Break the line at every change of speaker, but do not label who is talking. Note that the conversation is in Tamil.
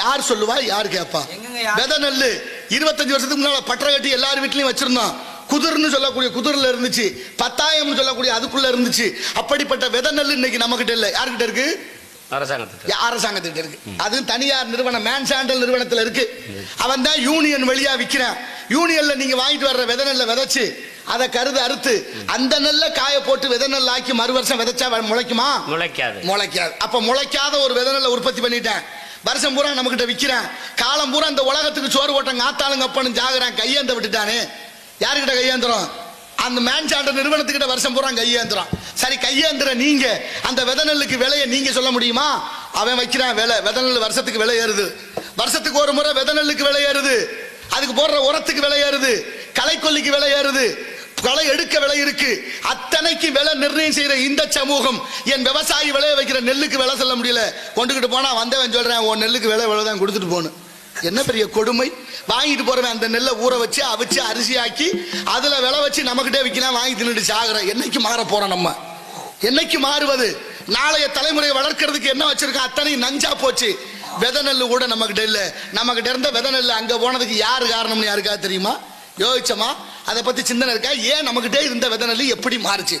யார் சொல்லுவா? யார் கேட்பா? விதை நெல்லு. இருபத்தஞ்சு வருஷத்துக்கு முன்னால பட்டரை கட்டி எல்லார் வீட்லயும் வச்சிருந்தோம். குதிர்னு சொல்லக்கூடிய குதிர்ல இருந்துச்சு. பத்தாயம்னு சொல்லக்கூடிய அதுக்குள்ள இருந்துச்சு. அப்படிப்பட்ட விதை நெல்லு இன்னைக்கு நம்ம கிட்ட இல்ல. யார்கிட்ட இருக்கு?
அரசாங்கத்துக்கு
அரசாங்கத்திட்ட இருக்கு. அது தனியார் நிறுவனம் மேன்சாண்டல் நிறுவனத்துல இருக்கு. அவன் தான் யூனியன் வழியா விக்கிறான். யூனியன்ல நீங்க வாங்கிட்டு வர்ற விதை நெல்லை விதைச்சு அதை கருது அறுத்து அந்த நெல்லை காய போட்டு விதை நெல் ஆக்கி மறு வருஷம் விதைச்சா முளைக்குமா?
முளைக்காது.
முளைக்காது. அப்ப முளைக்காத ஒரு விதை நெல்லை உற்பத்தி பண்ணிட்டேன். வருஷம் பூரா நம்ம கிட்ட காலம் பூரா இந்த உலகத்துக்கு சோறு ஓட்டம் காத்தாளுங்க அப்பன்னு ஜாகிறான் கையேந்த விட்டுட்டானே. யாருக்கிட்ட கையேந்திரம் அந்த மேன்சாண்ட நிறுவனத்துக்கிட்ட வருஷம் பூரா கையேந்திரம் சரி கையேந்திர நீங்க அந்த விதநெல்லுக்கு விலையை நீங்க சொல்ல முடியுமா? அவன் வைக்கிறான் விலை விதநெல் வருஷத்துக்கு விலை ஏறுது. வருஷத்துக்கு ஒரு முறை விதநெல்லுக்கு விலை ஏறுது. அதுக்கு போடுற உரத்துக்கு விலை ஏறுது. களைக்கொல்லிக்கு விலை ஏறுது. களை எடுக்க விலை இருக்கு. அத்தனைக்கு விலை நிர்ணயம் செய்யற இந்த சமூகம் என் விவசாயி விளைய வைக்கிற நெல்லுக்கு விலை சொல்ல முடியல. கொண்டுகிட்டு போனா வந்தவன் சொல்றேன் உன் நெல்லுக்கு விலை விலை தான் கொடுத்துட்டு போகணும் என்ன பெரிய கொடுமை? வாங்கிட்டு போறவன் அந்த நெல்லை ஊற வச்சு அவிச்சு அரிசி ஆக்கி அதுல விலை வச்சு நம்மகிட்டே விற்கிறான் வாங்கி தின்னுட்டு சாகுறோம் என்னைக்கு மாற போறோம் நம்ம? என்னைக்கு மாறுவது? நாளைய தலைமுறையை வளர்க்கறதுக்கு என்ன வச்சிருக்கோம் அத்தனை நஞ்சா போச்சு. விதை நெல் கூட நம்ம இல்லை. இல்ல நம்ம இருந்த விதை நெல்லு அங்க போனதுக்கு யாரு காரணம்னு யாருக்கா தெரியுமா? யோசிச்சோமா? அதை பத்தி சிந்தனை இருக்கா? ஏன் நம்மகிட்டே இருந்த விதை எப்படி மாறுச்சு?